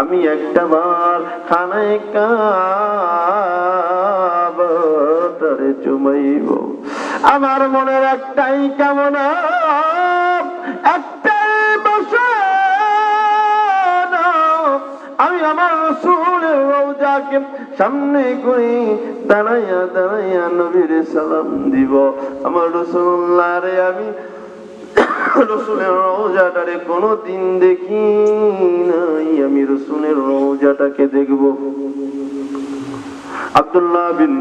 আমি একটা বার খানায় কাবাটারে চুমাইব। আমার মনের একটাই কামনা, একটাই বাসনা, আমি আমার রসুলের রোজাকে সামনে করে, দাঁড়াইয়া দাঁড়াইয়া নবীর সালাম দিব। আমার রসুল্লাহ রে আমি রসুলের রোজাটারে কোনো দিন দেখি নাই। আমি রসুলের রোজাটাকে দেখব। আব্দুল্লাহ বিন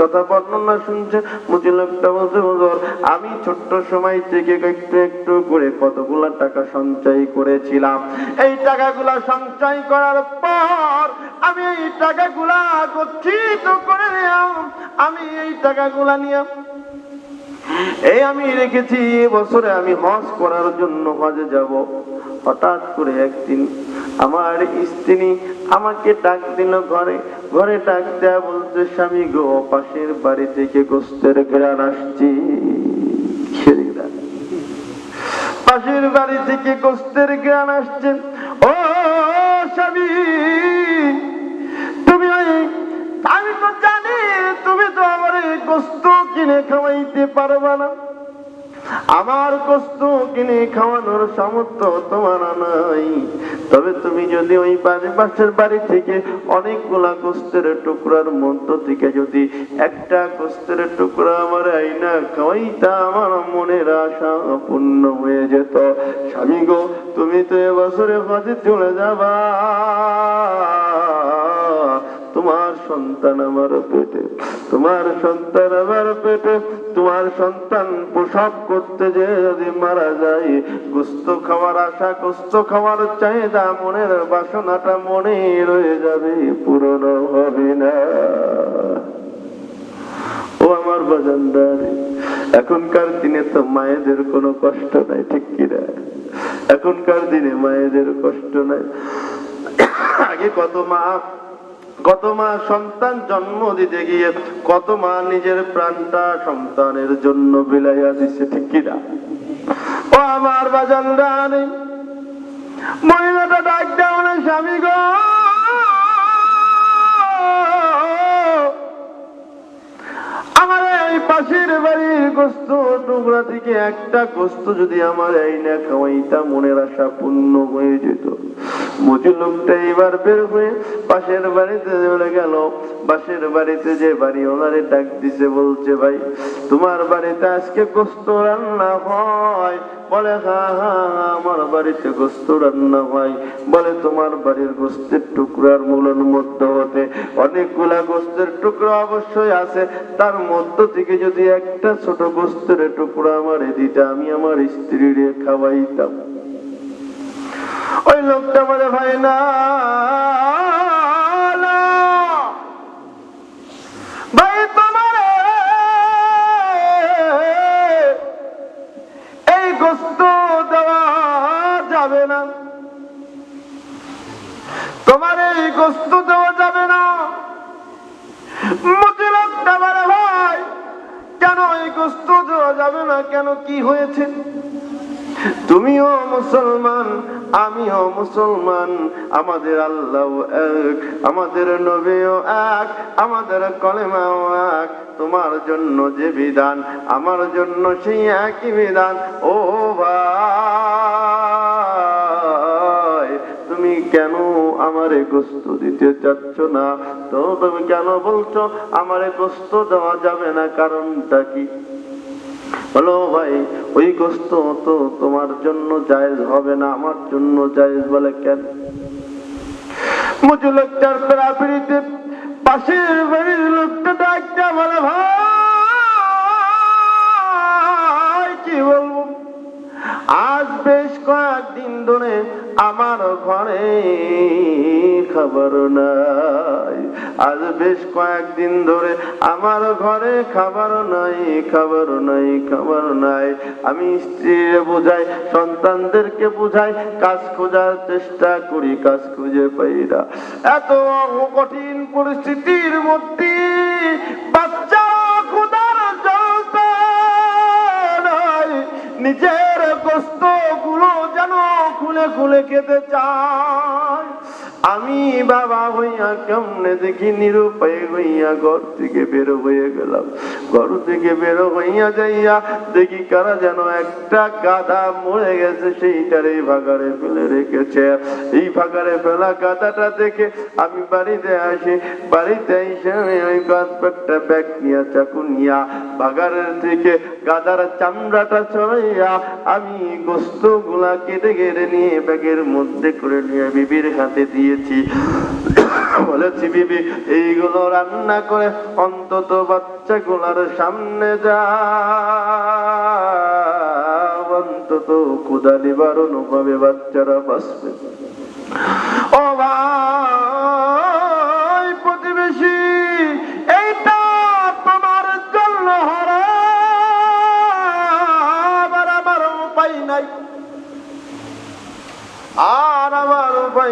কথা বলছে আমি ছোট্ট সময় থেকে একটু একটু করে কতগুলা টাকা সঞ্চয় করেছিলাম। এই টাকাগুলা সঞ্চয় করার পর আমি এই টাকাগুলা গচ্ছিত করে নিলাম। আমি এই টাকাগুলা নিয়ে এই আমি রেখেছি বছরে আমি হজ করার জন্য হজে যাব। হঠাৎ করে একদিন আমার স্ত্রী আমাকে ডাক দিল ঘরে। ঘরে ডাক দেয়া বলতে স্বামী গো, পাশের বাড়ি থেকে গোস্তের ঘেরান আসছি। পাশের বাড়ি থেকে গোস্তের ঘেরান আসছে। ও স্বামী, তুমি আমি তো জানি তুমি তো আমার এই গোস্ত কিনে খাওয়াইতে পারবা না। আমার কষ্ট কিনে খাওয়ানোর সামর্থ্য তোমার নাই। তবে তুমি যদি ওই বাড়ি, পাশের বাড়ি থেকে অনেকগুলা গোস্তের টুকরার মধ্য থেকে যদি একটা গোস্তের টুকরা আমার আইনা খাওয়াইতা, আমার মনের আশা পূর্ণ হয়ে যেত। স্বামী গো, তুমি তো এবছরে হজে চলে যাবা। তোমার সন্তান আমার পেটে, তোমার সন্তান আমার পেটে, তোমার সন্তান প্রসব করতে যে যদি মারা যায়, গুস্ত খাওয়ার আশা, গুস্ত খাওয়ার চাহিদা, মনের বাসনাটা মনে রয়ে যাবে পুরনো হবে না। ও আমার বাজানদার, এখনকার দিনে তো মায়েদের কোনো কষ্ট নাই, ঠিক কিনা এখনকার দিনে মায়েদের কষ্ট নাই। আগে কত মা কত মা সন্তান জন্ম দিতে গিয়ে কত মা নিজের প্রাণটা সন্তানের জন্য বিলাইয়া দিচ্ছে ঠিক কিনা ও আমার বাজান রানী, মহিলাটা ডাক দেওয়া স্বামী গো। আমার এই পাশের বাড়ির গোস্ত টুকরা থেকে একটা গোস্ত যদি আমার এই না খাওয়াইতা, মনের আশা পূর্ণ হয়ে যেত। মজু লোকটা এবার বের হয়ে পাশের বাড়িতে চলে গেল। পাশের বাড়িতে যে বাড়ি ওনারে ডাক দিছে বলছে ভাই তোমার বাড়িতে আজকে গোস্ত রান্না হয়। বলে হ্যাঁ হ্যাঁ, আমার বাড়িতে গোস্ত রান্না হয়। বলে তোমার বাড়ির গোস্তের টুকরার মূলন মধ্য হতে অনেকগুলা গোস্তের টুকরা অবশ্যই আছে। তার মধ্য থেকে যদি একটা ছোট গোস্তের টুকরা আমার দিতে আমি আমার স্ত্রীর খাওয়াইতাম। লোকটা বলে, ভাই, না তোমার এই দেওয়া যাবে না। ভাই, কেন এই যাবে না? কেন কি হয়েছে? তুমিও মুসলমান আমিও মুসলমান, আমাদের আল্লাহ এক, আমাদের নবীও এক, আমাদের কলেমাও এক। তোমার জন্য যে বিধান, আমার জন্য সেই একই বিধান। ও ভাই, তুমি কেন আমারে গোস্ত দিতে চাচ্ছ না? তো তুমি কেন বলছো, আমারে গোস্ত দেওয়া যাবে না? কারণটা কি? বলো ভাই ওই গোস্ত তো তোমার জন্য জায়েজ হবে না, আমার জন্য জায়েজ বলে কেন? মুজু লোকটার পেরাপিড়িতে পাশের বাড়ির লোকটা ডাকটা বলে, ভাই, কি বলব? আজ বেশ কয়েকদিন ধরে আমার ঘরে খাবার নাই। আজ বেশ কয়েকদিন ধরে আমার ঘরে খাবার নাই খাবার নাই খাবার নাই। আমি স্ত্রীর বোঝাই, সন্তানদেরকে বুঝাই, কাজ খোঁজার চেষ্টা করি, কাজ খুঁজে পাই না। এত কঠিন পরিস্থিতির মধ্যে বাচ্চা খোদার নাই। নিজের কষ্টগুলো যেন খুলে খুলে খেতে চায় আমি বাবা হইয়া কেমনে দেখি নিরুপায় হইয়া ঘর থেকে বের হয়ে গেলাম। ঘর থেকে বের হইয়া যাইয়া দেখি কারা যেন একটা গাধা মরে গেছে, সেইটারে ভাগারে ফেলে রেখেছে। এই ভাগারে ফেলা গাধাটা দেখে আমি বাড়িতে আসি। বাড়িতে এসে ওই একটা ব্যাগ নিয়া চাকু নিয়া বাগানের থেকে গাদার চামড়াটা ছড়াইয়া আমি গোস্তগুলা কেটে কেটে নিয়ে ব্যাগের মধ্যে করে নিয়ে বিবির হাতে দিয়েছি। বলেছি, বিবি, এইগুলো রান্না করে অন্তত বাচ্চা গুলার সামনে যা। অন্তত ক্ষুদা নিবারণ বাচ্চারা বাঁচবে। ও ভাই!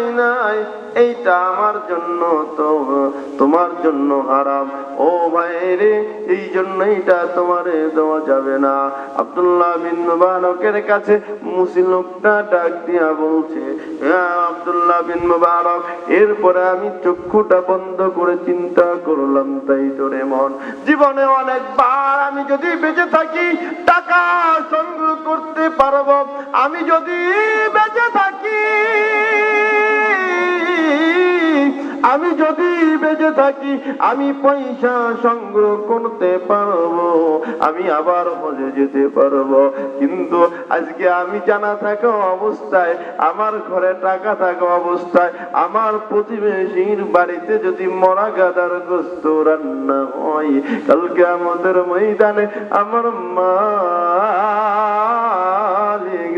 উপায় নাই, এইটা আমার জন্য তো, তোমার জন্য হারাম। ও ভাই রে এই জন্য এইটা তোমারে দেওয়া যাবে না। আব্দুল্লাহ বিন মুবারকের কাছে মুসলিম লোকটা ডাক দিয়া বলছে আব্দুল্লাহ বিন মুবারক, এরপরে আমি চক্ষুটা বন্ধ করে চিন্তা করলাম, তাই তোরে মন জীবনে অনেকবার আমি যদি বেঁচে থাকি, টাকা সংগ্রহ করতে পারব। আমি যদি বেঁচে থাকি আমি যদি বেঁচে থাকি, আমি পয়সা সংগ্রহ করতে পারব, আমি আবার হজে যেতে পারব। কিন্তু আজকে আমি জানা থাকা অবস্থায়, আমার ঘরে টাকা থাকা অবস্থায়, আমার প্রতিবেশীর বাড়িতে যদি মরা গাদার গোস্ত রান্না হয়, কালকে আমাদের ময়দানে আমার মা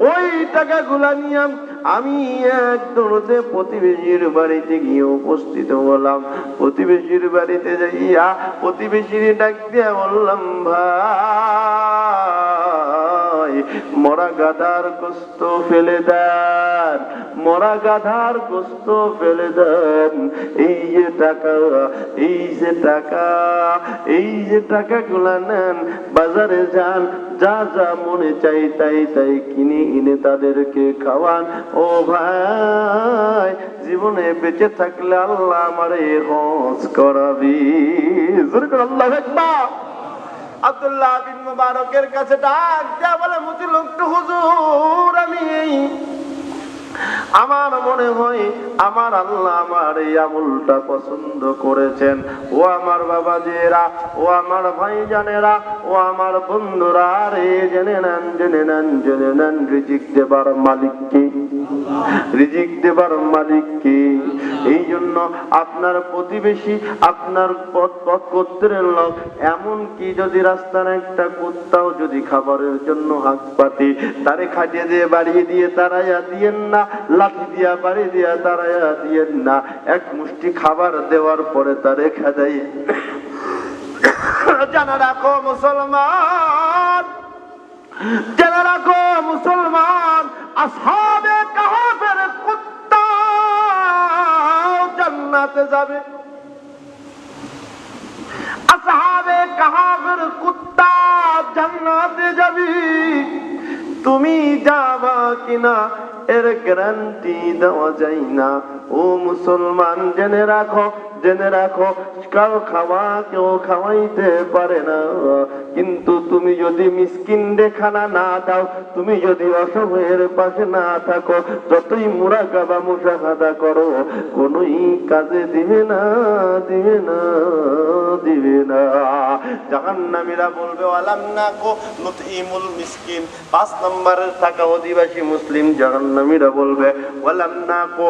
ওই টাকা গুলা নিয়ে আমি এক দৌড়তে প্রতিবেশীর বাড়িতে গিয়ে উপস্থিত হলাম। প্রতিবেশীর বাড়িতে যাইয়া প্রতিবেশীর ডাক দিয়া বললাম, ভাই মরা গাধার গোস্ত ফেলে দেন, মরা গাধার গোস্ত ফেলে দেন। এই যে টাকা, এই যে টাকা, এই যে টাকা গুলা নেন, বাজারে যান, যা যা মনে চাই তাই তাই কিনে এনে তাদেরকে খাওয়ান। ও ভাই, জীবনে বেঁচে থাকলে আল্লাহ আমারে হজ করাবি। আল্লাহ একবার আব্দুল্লাহ বিন মুবারকের কাছে ডাক দেয়া বলে মুতি লোকটু হুজুর আমি। আমার মনে হয় আমার আল্লাহ আমার এই আমলটা পছন্দ করেছেন। ও আমার বাবাজিরা, ও আমার ভাই জানেরা ও আমার বন্ধুরা রে জেনে নেন জেনে নেন জেনে নেন, রিজিক দেবার মালিককে রিজিক দেবার মালিককে এই জন্য আপনার প্রতিবেশী, আপনার পথ পথ গোত্রের লোক এমন কি যদি রাস্তার একটা কুত্তাও যদি খাবারের জন্য হাত পাতে, তারে খাটিয়ে দিয়ে বাড়িয়ে দিয়ে তারাইয়া দিয়েন না। লাঠি দিয়া, বাড়ি দিয়া তারাইয়া দিয়েন না। এক মুষ্টি খাবার দেওয়ার পরে তারে খাদাই জানা রাখো মুসলমান, জেনে রাখো মুসলমান কাহাফের কুত্তা জান্নাতে যাবে। কাহাফের কুত্তা জান্নাতে যাবি। তুমি যাবা কিনা এর গ্যারান্টি দেওয়া যায় না। ও মুসলমান, জেনে রাখো জেনে রাখো কারও খাওয়া কেউ খাওয়াইতে পারে না। কিন্তু তুমি যদি মিসকিন খানা না দাও, তুমি যদি অসহায়ের পাশে না থাকো, যতই মুরা কাবা মুসাহাদা করো, কোনোই কাজে দিবে না দিবে না দিবে না। জাহান্নামীরা বলবে আলাম না কো নুতইমুল মিসকিন। পাঁচ নম্বরের থাকা অধিবাসী মুসলিম জাহান্নামীরা বলবে, ওয়ালাম না কো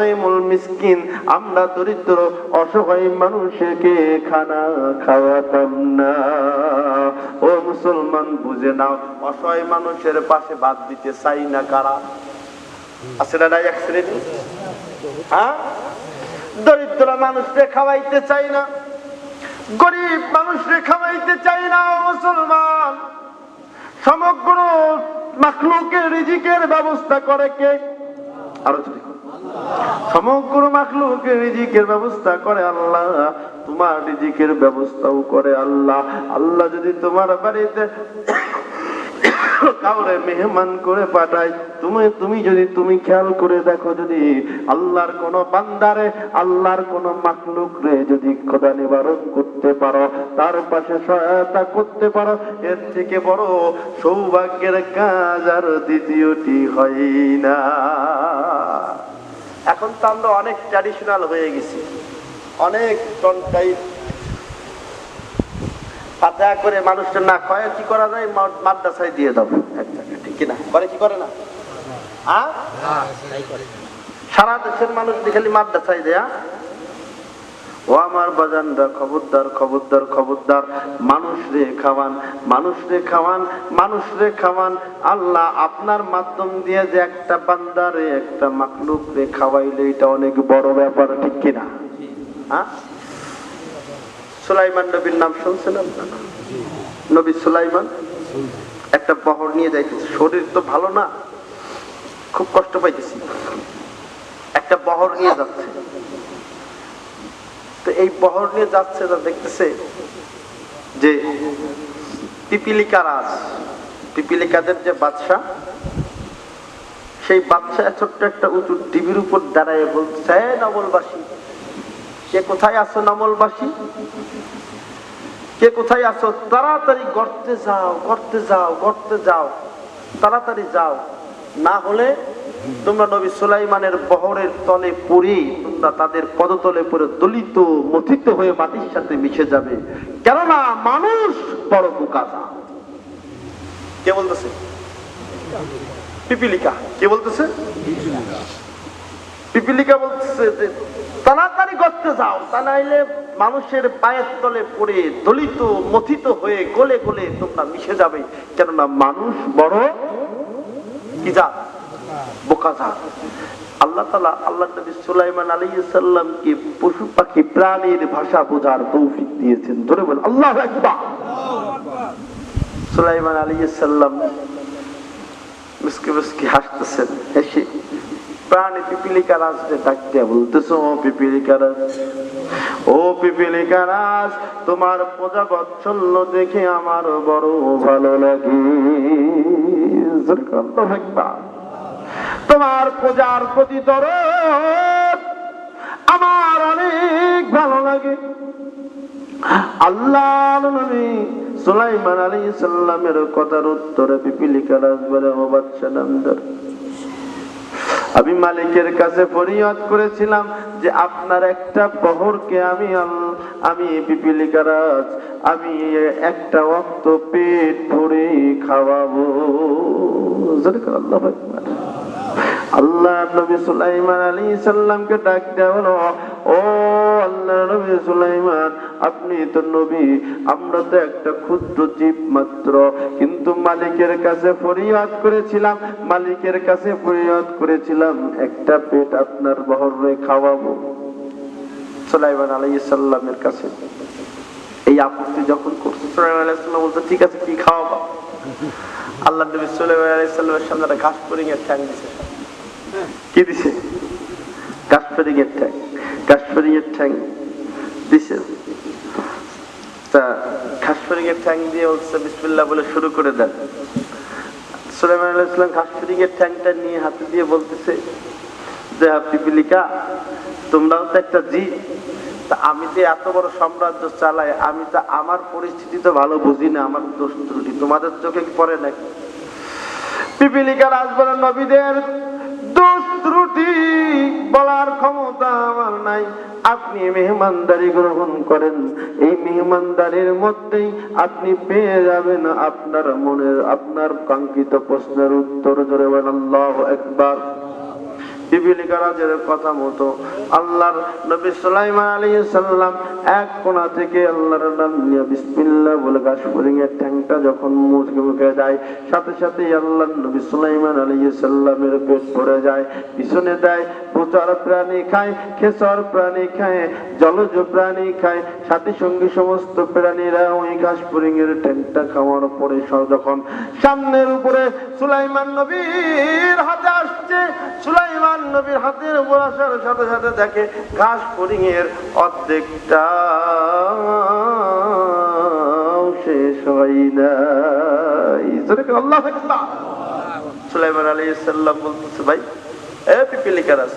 নুতইমুল মিসকিন, আমরা দরিদ্র, অসহায় মানুষকে খানা খাওয়াতাম না। ও মুসলমান, বুঝে নাও, অসহায় মানুষের পাশে বাদ দিতে চাই না কারা? আছে না এক শ্রেণি? হ্যাঁ? দরিদ্র মানুষকে খাওয়াইতে চাই না। গরিব মানুষরে খাওয়াইতে চাই না মুসলমান। সমগ্র মাখলুকের রিজিকের ব্যবস্থা করে কে? আরও যদি সমগ্র মাখলুকের রিজিকের ব্যবস্থা করে আল্লাহ। তোমার রিজিকের ব্যবস্থাও করে আল্লাহ। আল্লাহ যদি তোমার বাড়িতে কাউরে মেহমান করে পাঠায়, তুমি তুমি যদি, তুমি খেয়াল করে দেখো যদি আল্লাহর কোন বান্দারে, আল্লাহর কোন মাকলুক রে যদি খোদা নিবারণ করতে পারো, তার পাশে সহায়তা করতে পারো, এর থেকে বড় সৌভাগ্যের কাজ আর দ্বিতীয়টি হয় না। এখন তো আমরা অনেক ট্র্যাডিশনাল হয়ে গেছি। অনেক টনটাই পাতা করে মানুষটা না কয়ে কি করা যায়? মাদ্রাসায় দিয়ে দেবো ঠিক কিনা? করে কি করে না? সারা দেশের মানুষ দেখালি খালি মাদ্রাসায় দেয়া। ও আমার বাজানরা খবরদার খবরদার খবরদার, মানুষ রে খাওয়ান, মানুষ রে খাওয়ান, মানুষ রে খাওয়ান। আল্লাহ আপনার মাধ্যম দিয়ে যে একটা বান্দারে একটা মাকলুক রে খাওয়াইলে এটা অনেক বড় ব্যাপার, ঠিক কিনা হ্যাঁ? সুলাইমান নবীর নাম শুনছেন নবী সুলাইমান? একটা বহর নিয়ে যাইতেছে। শরীর তো ভালো না, খুব কষ্ট পাইতেছি। একটা বহর নিয়ে যাচ্ছে। তো এই বহর নিয়ে যাচ্ছে তা দেখতেছে যে পিপিলিকা রাজ পিপিলিকাদের যে বাদশা সেই বাদশা ছোট্ট একটা উঁচু টিভির উপর দাঁড়ায় বলছে "এই নবলবাসী, কে কোথায় আছো নমলবাসী কে কোথায় আছো? তাড়াতাড়ি গড়তে যাও গড়তে যাও গড়তে যাও, তাড়াতাড়ি যাও। না হলে তোমরা নবী সুলাইমানের বহরের তলে পড়ে তোমরা তাদের পদতলে পড়ে দলিত, মথিত হয়ে মাটির সাথে মিশে যাবে। কেননা মানুষ বড় বোকাজা কে বলতেছে? পিপিলিকা। কে বলতেছে? পিপিলিকা বলতেছে যে, তাড়াতাড়ি করতে যাও। তা নাইলে মানুষের পায়ের তলে পড়ে দলিত, মথিত হয়ে গলে গলে তোমরা মিশে যাবে। কেননা মানুষ বড় কি জাত? বোকা জাত আল্লাহ তালা আল্লাহ নবী সুলাইমান আলী সাল্লামকে পশু পাখি প্রাণীর ভাষা বোঝার তৌফিক দিয়েছেন। ধরে বল, আল্লাহ সুলাইমান আলী সাল্লাম মুসকি মুসকি হাসতেছেন, হেসে, প্রাণী পিপিলিকা রাজকে পিপিলিকা রাজ, ও পিপিলিকা রাজ, তোমার প্রজা বৎসল্য দেখে আমার বড় ভালো লাগে জোরে কর আল্লাহু আকবার। তোমার পূজার প্রতি দরদ আমার অনেক ভালো লাগে। আমি মালিকের কাছে ফরিয়াদ করেছিলাম যে আপনার একটা বহরকে আমি আমি পিপিলিকা আমি একটা অক্ত পেট ভরে খাওয়াবো। আল্লাহু। আল্লাহ নবী সুলাইমান আলী সাল্লামকে ডাক দেওয়া ও আল্লাহ নবী সুলাইমান, আপনি তো নবী, আমরা তো একটা ক্ষুদ্র জীব মাত্র, কিন্তু মালিকের কাছে ফরিয়াদ করেছিলাম, মালিকের কাছে ফরিয়াদ করেছিলাম, একটা পেট আপনার বহরে খাওয়াবো। সুলাইমান আলী সাল্লামের কাছে। এই আপত্তি যখন করছে, সুলাইমান আলাইহিস সাল্লাম বলছে, ঠিক আছে, কি খাওয়াবো? আল্লাহ নবী সুলাইমান আলাইহিস সাল্লামের সামনে ঘাস পরিঙের ঠ্যাং দিছে? কাশ্মীরি ঠ্যাং কাশ্মীরি ঠ্যাং দিছে। তা কাশ্মীরি ঠ্যাং দিয়ে বিসমিল্লাহ বলে শুরু করে দেন। সুলাইমান আলাইহিস সালাম কাশ্মীরি ঠ্যাংটা নিয়ে হাতে দিয়ে বলতেছে, যে তোমরাও তো একটা জি, তা আমি যে এত বড় সাম্রাজ্য চালাই, আমি তো আমার পরিস্থিতি তো ভালো বুঝি না, আমার দোষ ত্রুটি, তোমাদের চোখে পড়ে নাকি? পিপিলিকা রাজবরের নবীদের বলার ক্ষমতা আমার নাই। আপনি মেহমানদারি গ্রহণ করেন। এই মেহমানদারির মধ্যেই আপনি পেয়ে যাবেন আপনার মনের, আপনার কাঙ্ক্ষিত প্রশ্নের উত্তর। বলেন, আল্লাহ একবার বিবিলিকা রাজের কথা মতো, আল্লাহর নবী সুলাইমান আলাইহিস সালাম এক কোণা থেকে আল্লাহর নাম নিয়ে বিসমিল্লাহ বলে ঘাস ফড়িংয়ের ঠ্যাংটা যখন মুখে মুখে যায় সাথে সাথে আল্লাহর নবী সুলাইমান আলাইহিস সালামের পেট ভরে যায়, পিছনে দেয়, প্রচার প্রাণী খায়, খেসর প্রাণী খায়, জলজ প্রাণী খায়, সাথী সঙ্গী সমস্ত প্রাণীরা ওই ঘাস ফড়িংয়ের ঠ্যাংটা খাওয়ার পরে যখন সামনের উপরে সুলাইমান নবীর হাতে আসছে, সুলাইমান নবীর হাতের উপর আসার সাথে সাথে দেখে ঘাস ফড়িংয়ের অর্ধেকটা শেষ হয় করে আল্লাহু সুলাইমান আলাইহিস সালাম বলতেছে, ভাই, এ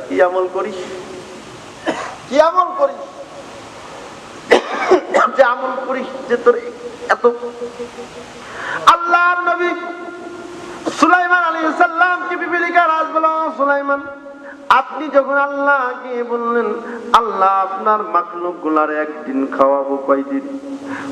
কি আমল করিস? কি আমল করিস? যে আমল করিস যে তোর এত নবী সুলাইমান আলী বলো সুলাইমান আপনি যখন আল্লাহ গিয়ে বললেন, আল্লাহ আপনার মাকলুকগুলার একদিন খাওয়াবো কয়দিন?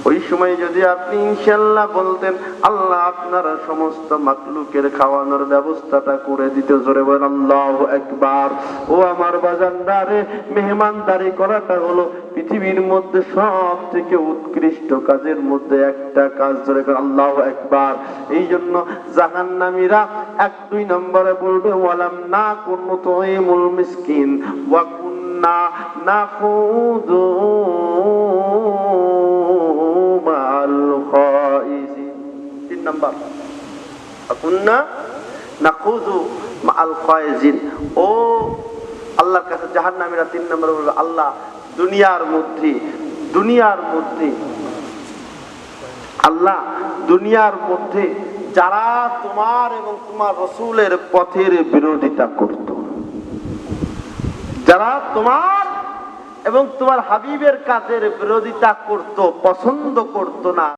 ওই সময় যদি আপনি ইনশাল্লাহ বলতেন, আল্লাহ আপনার সমস্ত মাকলুকের খাওয়ানোর ব্যবস্থাটা করে দিতে, জোরে বলেন, আল্লাহ একবার। ও আমার বাজানদারে, মেহমানদারি করাটা হলো পৃথিবীর মধ্যে সব থেকে উৎকৃষ্ট কাজের মধ্যে একটা কাজ ধরে আল্লাহ একবার এই জন্য জাহান্নামীরা এক, দুই নম্বরে বলবে, ওয়ালাম না কোন তোইমুল মিসকিন, ওয়া কুন্না নাখুদু মাল খাইজিন তিন নাম্বার কুন্না নাখুদু মাল খাইজিন ও আল্লাহর কাছে জাহান্নামীরা তিন নম্বরে বলবে, আল্লাহ দুনিয়ার মধ্যে দুনিয়ার মধ্যে। আল্লাহ দুনিয়ার মধ্যে যারা তোমার এবং তোমার রসুলের পথের বিরোধিতা করত। যারা তোমার এবং তোমার হাবিবের কাজের বিরোধিতা করত, পছন্দ করত না।